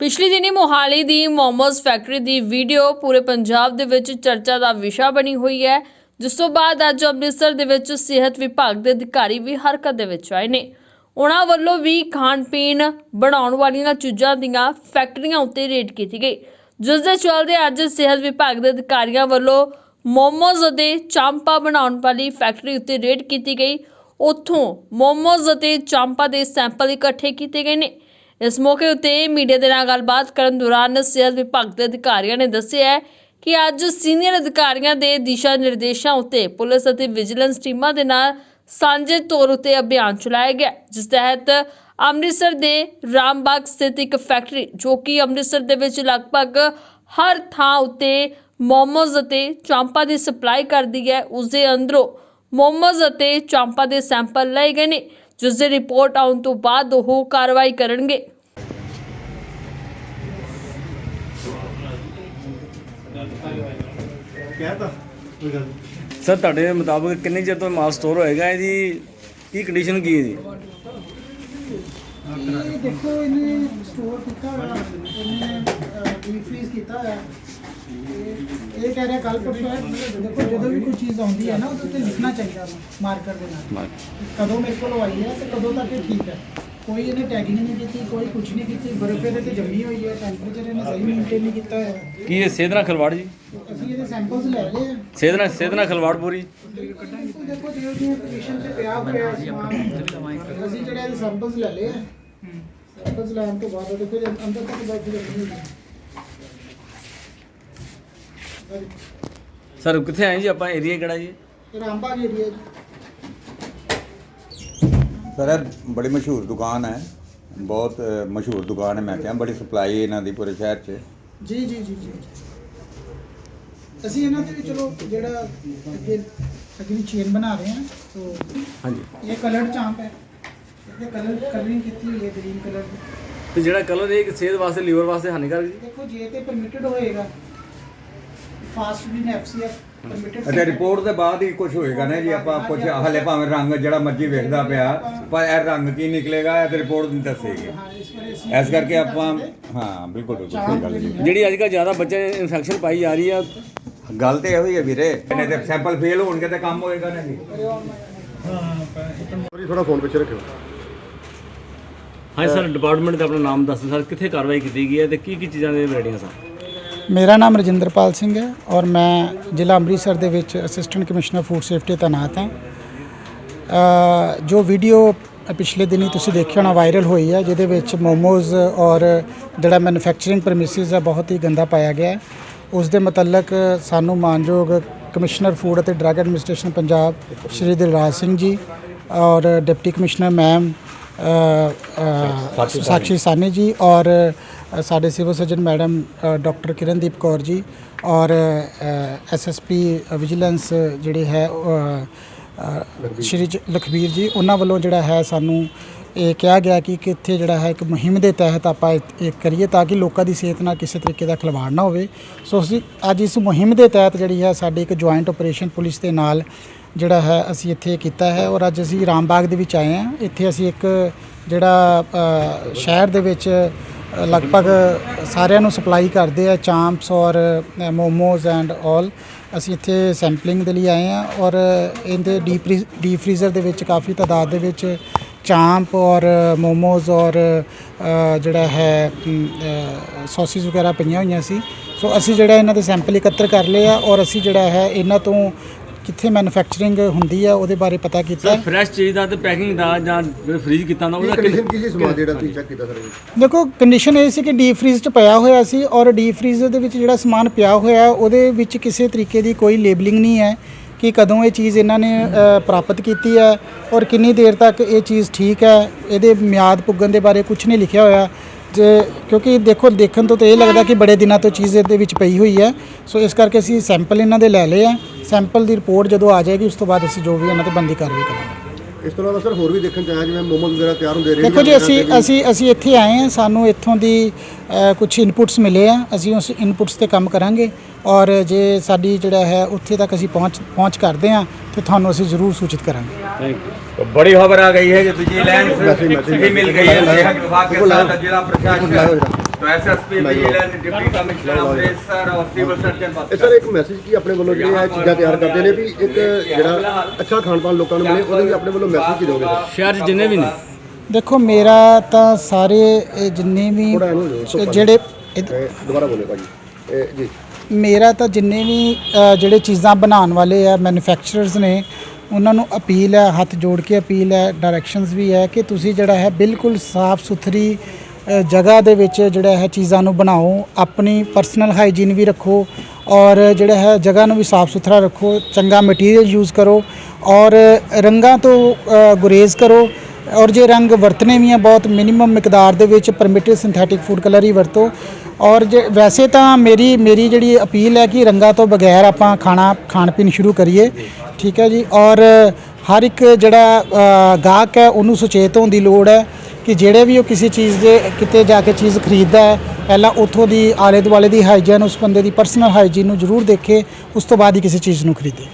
ਪਿਛਲੇ ਦਿਨੀ ਮੋਹਾਲੀ ਦੀ ਮੋਮੋਸ ਫੈਕਟਰੀ ਦੀ ਵੀਡੀਓ ਪੂਰੇ ਪੰਜਾਬ ਦੇ ਵਿੱਚ ਚਰਚਾ ਦਾ ਵਿਸ਼ਾ ਬਣੀ ਹੋਈ ਹੈ, ਜਿਸ ਤੋਂ ਬਾਅਦ ਅੱਜ ਅੰਮ੍ਰਿਤਸਰ ਦੇ ਵਿੱਚ ਸਿਹਤ ਵਿਭਾਗ ਦੇ ਅਧਿਕਾਰੀ ਵੀ ਹਰਕਤ ਦੇ ਵਿੱਚ ਆਏ ਨੇ। ਉਹਨਾਂ ਵੱਲੋਂ ਵੀ ਖਾਣ ਪੀਣ ਬਣਾਉਣ ਵਾਲੀਆਂ ਚੀਜ਼ਾਂ ਦੀਆਂ ਫੈਕਟਰੀਆਂ ਉੱਤੇ ਰੇਡ ਕੀਤੀ ਗਈ, ਜਿਸ ਦੇ ਚਲਦੇ ਅੱਜ ਸਿਹਤ ਵਿਭਾਗ ਦੇ ਅਧਿਕਾਰੀਆਂ ਵੱਲੋਂ ਮੋਮੋਜ਼ ਅਤੇ ਚਾਂਪਾ ਬਣਾਉਣ ਵਾਲੀ ਫੈਕਟਰੀ ਉੱਤੇ ਰੇਡ ਕੀਤੀ ਗਈ। ਉੱਥੋਂ ਮੋਮੋਜ਼ ਅਤੇ ਚਾਂਪਾ ਦੇ ਸੈਂਪਲ ਇਕੱਠੇ ਕੀਤੇ ਗਏ ਨੇ। ਇਸ ਮੌਕੇ ਉੱਤੇ ਮੀਡੀਆ ਦੇ ਨਾਲ ਗੱਲਬਾਤ ਕਰਨ ਦੌਰਾਨ ਸਿਹਤ ਵਿਭਾਗ ਦੇ ਅਧਿਕਾਰੀਆਂ ਨੇ ਦੱਸਿਆ ਕਿ ਅੱਜ ਸੀਨੀਅਰ ਅਧਿਕਾਰੀਆਂ ਦੇ ਦਿਸ਼ਾ ਨਿਰਦੇਸ਼ਾਂ ਉੱਤੇ ਪੁਲਿਸ ਅਤੇ ਵਿਜੀਲੈਂਸ ਟੀਮਾਂ ਦੇ ਨਾਲ ਸਾਂਝੇ ਤੌਰ ਉੱਤੇ ਅਭਿਆਨ ਚਲਾਇਆ ਗਿਆ, ਜਿਸ ਤਹਿਤ ਅੰਮ੍ਰਿਤਸਰ ਦੇ ਰਾਮਬਾਗ ਸਥਿਤ ਇੱਕ ਫੈਕਟਰੀ, ਜੋ ਕਿ ਅੰਮ੍ਰਿਤਸਰ ਦੇ ਵਿੱਚ ਲਗਭਗ ਹਰ ਥਾਂ ਉੱਤੇ ਮੋਮੋਜ਼ ਅਤੇ ਚਾਂਪਾ ਦੀ ਸਪਲਾਈ ਕਰਦੀ ਹੈ ਉਸ ਦੇ ਅੰਦਰੋਂ ਮੋਮੋਜ਼ ਅਤੇ ਚਾਂਪਾ ਦੇ ਸੈਂਪਲ ਲਏ ਗਏ ਨੇ। ਜਿਸ ਦੀ ਰਿਪੋਰਟ ਆਉਣ ਤੋਂ ਬਾਅਦ ਉਹ ਕਾਰਵਾਈ ਕਰਨਗੇ। ਕਹਿਤਾ? ਕੋਈ ਗੱਲ ਨਹੀਂ। ਸਰ ਤੁਹਾਡੇ ਮੁਤਾਬਕ ਕਿੰਨੇ ਚਿਰ ਤੋਂ ਮਾਲ ਸਟੋਰ ਹੋਏਗਾ? ਇਹਦੀ ਕੀ ਕੰਡੀਸ਼ਨ ਕੀ ਹੈ ਜੀ ਇਹ ਦੇਖੋ ਇਹਨੇ ਸਟੋਰ ਕੀਤਾ ਹੋਇਆ ਇਹਨੇ ਡੀਪ ਫ੍ਰੀਜ਼ ਕੀਤਾ ਹੋਇਆ। ਇਹ- ਕਹਿ ਰਿਹਾ ਕੱਲ ਪਰਸੋਂ ਹੈ ਦੇਖੋ ਜਦੋਂ ਵੀ ਕੋਈ ਚੀਜ਼ ਆਉਂਦੀ ਹੈ ਨਾ ਉਹਦੇ ਉੱਤੇ ਲਿਖਣਾ ਚਾਹੀਦਾ ਮਾਰਕਰ ਦੇ ਨਾਲ। ਕਦੋਂ ਮੇਰੇ ਕੋਲ ਆਈ ਹੈ ਤੇ ਕਦੋਂ ਤੱਕ ਇਹ ਠੀਕ ਹੈ। ਕੋਈ ਇਹਨੇ ਟੈਗਿੰਗ ਨਹੀਂ ਕੀਤੀ ਕੋਈ ਕੁਝ ਨਹੀਂ ਕੀਤੀ ਬਰਫ਼ ਇਹਦੇ ਤੇ ਜੰਮੀ ਹੋਈ ਹੈ ਟੈਂਪਰੇਚਰ ਇਹਨੇ ਸਹੀ ਮੇਨਟੇਨ ਨਹੀਂ ਕੀਤਾ ਹੋਇਆ। ਕੀ ਇਹ ਨਾਲ ਖਿਲਵਾੜ ਜੀ? ਅਸੀਂ ਇਹਦੇ ਸੈਂਪਲਸ ਲੈ ਲਏ ਆ। ਸਿਹਤ ਨਾਲ ਸਿਹਤ ਨਾਲ ਖਿਲਵਾੜ ਪੂਰੀ। ਦੇਖੋ ਦੇਖੋ ਜਿਵੇਂ ਜਿਵੇਂ ਪੋਜੀਸ਼ਨ ਤੇ ਪਿਆ ਹੋਇਆ ਸਮਾਨ ਅਸੀਂ ਜਿਹੜੇ ਇਹਦੇ ਸੈਂਪਲਸ ਲੈ ਲਏ ਆ। ਸੈਂਪਲਸ ਲੈਣ ਤੋਂ ਬਾਅਦ ਦੇਖੋ ਜੇ ਅੰਦਰ ਤੱਕ ਬੈਠੀ ਜੰਮੀ ਹੋਈ ਹੈ। ਸਰ ਕਿੱਥੇ ਆਏ ਜੀ ਆਪਾਂ? ਏਰੀਆ ਕਿਹੜਾ ਜੀ? ਰਾਮਬਾਗ ਏਰੀਆ ਸਰ ਇਹ ਬੜੀ ਮਸ਼ਹੂਰ ਦੁਕਾਨ ਹੈ। ਬਹੁਤ ਅ, ਮਸ਼ਹੂਰ ਦੁਕਾਨ ਹੈ ਮੈਂ ਕਿਹਾ। ਬੜੀ ਸਪਲਾਈ ਇਹਨਾਂ ਦੀ ਪੂਰੇ ਸ਼ਹਿਰ 'ਚ। ਜੀ ਜੀ ਜੀ ਜੀ। ਅਸੀਂ ਇਹਨਾਂ ਤੇ ਵੀ ਚਲੋ ਜਿਹੜਾ ਅੱਗੇ ਅਗਲੀ ਚੇਨ ਬਣਾ ਰਹੇ ਹਾਂ ਸੋ ਹਾਂਜੀ। ਇਹ ਕਲਰਡ ਚਾਂਪ ਹੈ। ਇਹਦੇ ਕਲਰ ਕਲਰਿੰਗ ਕੀਤੀ ਹੋਈ ਹੈ ਗ੍ਰੀਨ ਕਲਰ ਦੀ। ਤੇ ਜਿਹੜਾ ਕਲਰ ਇਹ ਸਿਹਤ ਵਾਸਤੇ ਲੀਵਰ ਵਾਸਤੇ ਹਾਨੀਕਾਰਕ ਜੀ? ਦੇਖੋ ਜੇ ਤੇ ਪਰਮਿਟਡ ਹੋਏਗਾ ਫਾਸਟ ਐਫਸੀਐਫ ਅੱਛਾ ਰਿਪੋਰਟ ਦੇ ਬਾਅਦ ਹੀ ਕੁਝ ਹੋਏਗਾ ਨਾ ਜੀ ਆਪਾਂ ਕੁਝ ਹਲੇ ਭਾਵੇਂ ਰੰਗ ਜਿਹੜਾ ਮਰਜ਼ੀ ਵੇਖਦਾ ਪਿਆ ਪਰ ਇਹ ਰੰਗ ਕੀ ਨਿਕਲੇਗਾ ਇਹ ਤੇ ਰਿਪੋਰਟ ਨਹੀਂ ਦੱਸੇਗੀ। ਹਾਂ ਇਸ ਕਰਕੇ ਆਪਾਂ ਹਾਂ ਬਿਲਕੁਲ ਬਿਲਕੁਲ ਸਹੀ ਗੱਲ ਜੀ। ਜਿਹੜੀ ਅੱਜ ਕੱਲ੍ਹ ਜ਼ਿਆਦਾ ਬੱਚੇ ਇਨਫੈਕਸ਼ਨ ਪਾਈ ਜਾ ਰਹੀ ਆ। ਗੱਲ ਤੇ ਇਹੋ ਹੀ ਹੈ ਵੀਰੇ ਇਹਨੇ ਤੇ ਸੈਂਪਲ ਫੇਲ ਹੋਣਗੇ ਤੇ ਕੰਮ ਹੋਏਗਾ ਨਾ ਜੀ। ਸੌਰੀ ਥੋੜਾ ਫੋਨ ਪਿੱਛੇ ਰੱਖਿਓ। ਹਾਂਜੀ ਸਰ ਡਿਪਾਰਟਮੈਂਟ ਦਾ ਆਪਣਾ ਨਾਮ ਦੱਸ ਸਰ ਕਿੱਥੇ ਕਾਰਵਾਈ ਕੀਤੀ ਗਈ ਹੈ ਤੇ ਕੀ ਕੀ ਚੀਜ਼ਾਂ ਦੇ ਵੈਰਾਈਟੀਆਂ ਸਰ? ਮੇਰਾ ਨਾਮ ਰਜਿੰਦਰਪਾਲ ਸਿੰਘ ਹੈ ਔਰ ਮੈਂ ਜ਼ਿਲ੍ਹਾ ਅੰਮ੍ਰਿਤਸਰ ਦੇ ਵਿੱਚ ਅਸਿਸਟੈਂਟ ਕਮਿਸ਼ਨਰ ਫੂਡ ਸੇਫਟੀ ਤੈਨਾਤ ਹਾਂ ਜੋ ਵੀਡੀਓ ਪਿਛਲੇ ਦਿਨੀ ਤੁਸੀਂ ਦੇਖਿਆ ਹੋਣਾ ਵਾਇਰਲ ਹੋਈ ਹੈ, ਜਿਹਦੇ ਵਿੱਚ ਮੋਮੋਜ਼ ਔਰ ਜਿਹੜਾ ਮੈਨੂਫੈਕਚਰਿੰਗ ਪ੍ਰੈਮਿਸਿਸ ਆ ਬਹੁਤ ਹੀ ਗੰਦਾ ਪਾਇਆ ਗਿਆ ਹੈ। ਉਸ ਦੇ ਮੁਤਲਕ ਸਾਨੂੰ ਮਾਨਯੋਗ ਕਮਿਸ਼ਨਰ ਫੂਡ ਅਤੇ ਡਰੱਗ ਐਡਮਿਨਿਸਟ੍ਰੇਸ਼ਨ ਪੰਜਾਬ ਸ਼੍ਰੀ ਦਿਲਰਾਜ ਸਿੰਘ ਜੀ ਔਰ deputy commissioner ma'am Sakshi Sahni ji ਔਰ ਸਾਡੇ civil surgeon madam doctor Kirandeep Kaur ji ਔਰ ਐਸਐਸਪੀ ਵਿਜੀਲੈਂਸ ਜਿਹੜੇ ਹੈ ਸ਼੍ਰੀ ਲਖਬੀਰ ਜੀ ਉਹਨਾਂ ਵੱਲੋਂ ਜਿਹੜਾ ਹੈ ਸਾਨੂੰ ਇਹ ਕਿਹਾ ਗਿਆ ਕਿ ਕਿੱਥੇ ਜਿਹੜਾ ਹੈ ਇੱਕ ਮੁਹਿੰਮ ਦੇ ਤਹਿਤ ਆਪਾਂ ਇਹ ਕਰੀਏ ਤਾਂ ਕਿ ਲੋਕਾਂ ਦੀ ਸਿਹਤ ਨਾਲ ਕਿਸੇ ਤਰੀਕੇ ਦਾ ਖਿਲਵਾੜ ਨਾ ਹੋਵੇ। ਸੋ ਅਸੀਂ ਅੱਜ ਇਸ ਮੁਹਿੰਮ ਦੇ ਤਹਿਤ ਜਿਹੜੀ ਹੈ ਸਾਡੀ ਇੱਕ ਜੁਆਇੰਟ ਆਪਰੇਸ਼ਨ ਪੁਲਿਸ ਦੇ ਨਾਲ ਜਿਹੜਾ ਹੈ, ਅਸੀਂ ਇੱਥੇ ਕੀਤਾ ਹੈ ਔਰ ਅੱਜ ਅਸੀਂ ਰਾਮਬਾਗ ਦੇ ਵਿੱਚ ਆਏ ਹਾਂ। ਇੱਥੇ ਅਸੀਂ ਇੱਕ, ਜਿਹੜਾ ਸ਼ਹਿਰ ਦੇ ਵਿੱਚ ਲਗਭਗ ਸਾਰਿਆਂ ਨੂੰ ਸਪਲਾਈ ਕਰਦੇ ਆ, ਚਾਂਪਸ ਔਰ ਮੋਮੋਜ਼ ਐਂਡ ਆਲ। ਅਸੀਂ ਇੱਥੇ ਸੈਂਪਲਿੰਗ ਦੇ ਲਈ ਆਏ ਹਾਂ ਔਰ ਇਹਦੇ ਡੀਪ ਡੀਪ ਫ੍ਰੀਜ਼ਰ ਦੇ ਵਿੱਚ ਕਾਫੀ ਤਾਦਾਦ ਦੇ ਵਿੱਚ ਚਾਂਪ ਔਰ ਮੋਮੋਜ਼ ਔਰ ਜਿਹੜਾ ਹੈ ਸੌਸਿਸ ਵਗੈਰਾ ਪਈਆਂ ਹੋਈਆਂ ਸੀ। ਸੋ ਅਸੀਂ ਜਿਹੜਾ ਇਹਨਾਂ ਦੇ ਸੈਂਪਲ ਇਕੱਤਰ ਕਰ ਲਏ ਆ ਔਰ ਅਸੀਂ ਜਿਹੜਾ ਹੈ, ਇਹਨਾਂ ਤੋਂ ਕਿੱਥੇ ਮੈਨੂਫੈਕਚਰਿੰਗ ਹੁੰਦੀ ਆ ਉਹਦੇ ਬਾਰੇ ਪਤਾ ਕੀਤਾ? ਸਰ ਫਰੈਸ਼ ਚੀਜ਼ ਦਾ ਤੇ ਪੈਕਿੰਗ ਦਾ ਜਾਂ ਫ੍ਰੀਜ ਕੀਤਾ ਕੀ ਉਹਦਾ ਕੰਡੀਸ਼ਨ ਕੀ ਸੀ ਸਮਾਨ ਜਿਹੜਾ ਤੁਸੀਂ ਚੈੱਕ ਕੀਤਾ ਸਰ? ਦੇਖੋ ਕੰਡੀਸ਼ਨ ਇਹ ਸੀ ਕਿ ਡੀਪ ਫ੍ਰੀਜ਼ 'ਚ ਪਿਆ ਹੋਇਆ ਸੀ ਔਰ ਡੀਪ ਫ੍ਰੀਜ਼ਰ ਦੇ ਵਿੱਚ ਜਿਹੜਾ ਸਮਾਨ ਪਿਆ ਹੋਇਆ ਉਹਦੇ ਵਿੱਚ ਕਿਸੇ ਤਰੀਕੇ ਦੀ ਕੋਈ ਲੇਬਲਿੰਗ ਨਹੀਂ ਹੈ ਕਿ ਕਦੋਂ ਇਹ ਚੀਜ਼ ਇਹਨਾਂ ਨੇ ਅ, ਪ੍ਰਾਪਤ ਕੀਤੀ ਹੈ ਔਰ ਕਿੰਨੀ ਦੇਰ ਤੱਕ ਇਹ ਚੀਜ਼ ਠੀਕ ਹੈ। ਇਹਦੇ ਮਿਆਦ ਪੁੱਗਣ ਦੇ ਬਾਰੇ ਕੁਝ ਨਹੀਂ ਲਿਖਿਆ ਹੋਇਆ। ਜੇ ਕਿਉਂਕਿ ਦੇਖੋ ਦੇਖਣ ਤੋਂ ਤਾਂ ਇਹ ਲੱਗਦਾ ਕਿ ਬੜੇ ਦਿਨਾਂ ਤੋਂ ਚੀਜ਼ ਇਹਦੇ ਵਿੱਚ ਪਈ ਹੋਈ ਹੈ। ਸੋ ਇਸ ਕਰਕੇ ਅਸੀਂ ਸੈਂਪਲ ਇਹਨਾਂ ਦੇ ਲੈ ਲਏ ਆ। ਸੈਂਪਲ ਦੀ ਰਿਪੋਰਟ ਜਦੋਂ ਆ ਜਾਏਗੀ ਉਸ ਤੋਂ ਬਾਅਦ ਅਸੀਂ ਜੋ ਵੀ ਇਹਨਾਂ ਤੇ ਬੰਦੀ ਕਾਰਵਾਈ ਕਰਾਂਗੇ। ਇਸ ਤੋਂ ਇਲਾਵਾ ਸਰ ਹੋਰ ਵੀ ਦੇਖਣ ਚ ਜਿਵੇਂ ਮੋਮੋਜ਼ ਵਗੈਰਾ ਤਿਆਰ ਹੁੰਦੇ ਰਹੇ ਦੇਖੋ ਜੀ ਅਸੀਂ ਅਸੀਂ ਅਸੀਂ ਇੱਥੇ ਆਏ ਹਾਂ ਸਾਨੂੰ ਇੱਥੋਂ ਦੀ ਕੁਝ ਇਨਪੁਟਸ ਮਿਲੇ ਆ ਅਸੀਂ ਉਸ ਇਨਪੁਟਸ ਤੇ ਕੰਮ ਕਰਾਂਗੇ ਔਰ ਜੇ ਸਾਡੀ ਜਿਹੜਾ ਹੈ ਉੱਥੇ ਤੱਕ ਅਸੀਂ ਪਹੁੰਚ ਪਹੁੰਚ ਕਰਦੇ ਆ ਤੇ ਤੁਹਾਨੂੰ ਅਸੀਂ ਜ਼ਰੂਰ ਸੂਚਿਤ ਕਰਾਂਗੇ। ਥੈਂਕ ਯੂ ਬੜੀ ਖਬਰ ਆ ਗਈ ਹੈ ਕਿ ਵਿਜੀਲੈਂਸ ਵੀ ਮਿਲ ਗਈ ਹੈ ਸਿਹਤ ਵਿਭਾਗ ਦੇ ਸਾਥ ਜ਼ਿਲ੍ਹਾ ਪ੍ਰਸ਼ਾਸਨ ਸਰ eh, ਇੱਕ ਮੈਸੇਜ ਕੀ ਆਪਣੇ ਵੱਲੋਂ ਜਿਹੜੀਆਂ ਇਹ ਚੀਜ਼ਾਂ ਤਿਆਰ ਕਰਦੇ ਨੇ ਵੀ ਇੱਕ ਜਿਹੜਾ ਅੱਛਾ ਖਾਣ ਪਾਣ ਲੋਕਾਂ ਨੂੰ ਮਿਲੇ ਉਹਦੇ ਵੀ ਆਪਣੇ ਵੱਲੋਂ ਮੈਸੇਜ ਕੀ ਦੋਗੇ? ਸ਼ਹਿਰ 'ਚ ਜਿੰਨੇ ਵੀ ਨੇ। ਦੇਖੋ ਮੇਰਾ ਤਾਂ ਸਾਰੇ ਇਹ ਜਿੰਨੇ ਵੀ ਜਿਹੜੇ ਦੁਬਾਰਾ ਬੋਲੇ ਭਾਜੀ। ਜੀ। ਮੇਰਾ ਤਾਂ ਜਿੰਨੇ ਵੀ ਜਿਹੜੇ ਚੀਜ਼ਾਂ ਬਣਾਉਣ ਵਾਲੇ ਆ ਮੈਨੂਫੈਕਚਰਰਸ ਨੇ ਉਹਨਾਂ ਨੂੰ ਅਪੀਲ ਹੈ ਹੱਥ ਜੋੜ ਕੇ ਅਪੀਲ ਹੈ ਡਾਇਰੈਕਸ਼ਨਸ ਵੀ ਹੈ ਕਿ ਤੁਸੀਂ ਜਿਹੜਾ ਹੈ ਬਿਲਕੁਲ ਸਾਫ਼ ਸੁਥਰੀ ਜਗ੍ਹਾ ਦੇ ਵਿੱਚ ਜਿਹੜਾ ਹੈ ਚੀਜ਼ਾਂ ਨੂੰ ਬਣਾਓ, ਆਪਣੀ ਪਰਸਨਲ ਹਾਈਜੀਨ ਵੀ ਰੱਖੋ ਔਰ ਜਿਹੜਾ ਹੈ ਜਗ੍ਹਾ ਨੂੰ ਵੀ ਸਾਫ਼ ਸੁਥਰਾ ਰੱਖੋ, ਚੰਗਾ ਮਟੀਰੀਅਲ ਯੂਜ਼ ਕਰੋ ਔਰ ਰੰਗਾਂ ਤੋਂ ਗੁਰੇਜ਼ ਕਰੋ ਔਰ ਜੇ ਰੰਗ ਵਰਤਨੇ ਵੀ ਆ ਬਹੁਤ ਮਿਨੀਮਮ ਮਿਕਦਾਰ ਦੇ ਵਿੱਚ ਪਰਮਿਟਿਡ ਸਿੰਥੈਟਿਕ ਫੂਡ ਕਲਰ ਹੀ ਵਰਤੋ ਔਰ ਜੇ, ਵੈਸੇ ਤਾਂ ਮੇਰੀ ਮੇਰੀ ਜਿਹੜੀ ਅਪੀਲ ਹੈ ਕਿ ਰੰਗਾਂ ਤੋਂ ਬਗੈਰ ਆਪਾਂ ਖਾਣਾ, ਖਾਣ ਪੀਣ ਸ਼ੁਰੂ ਕਰੀਏ, ਠੀਕ ਹੈ ਜੀ ਔਰ ਹਰ ਇੱਕ ਜਿਹੜਾ ਗਾਹਕ ਹੈ, ਉਹਨੂੰ ਸੁਚੇਤ ਹੋਣ ਦੀ ਲੋੜ ਹੈ ਕਿ ਜਿਹੜੇ ਵੀ ਉਹ ਕਿਸੇ ਚੀਜ਼ ਦੇ ਕਿਤੇ ਜਾ ਕੇ ਚੀਜ਼ ਖਰੀਦਦਾ ਹੈ, ਪਹਿਲਾਂ ਉੱਥੋਂ ਦੀ ਆਲੇ ਦੁਆਲੇ ਦੀ ਹਾਈਜੀਨ ਉਸ ਬੰਦੇ ਦੀ ਪਰਸਨਲ ਹਾਈਜੀਨ ਨੂੰ ਜ਼ਰੂਰ ਦੇਖੇ, ਉਸ ਤੋਂ ਬਾਅਦ ਹੀ ਕਿਸੇ ਚੀਜ਼ ਨੂੰ ਖਰੀਦੇ।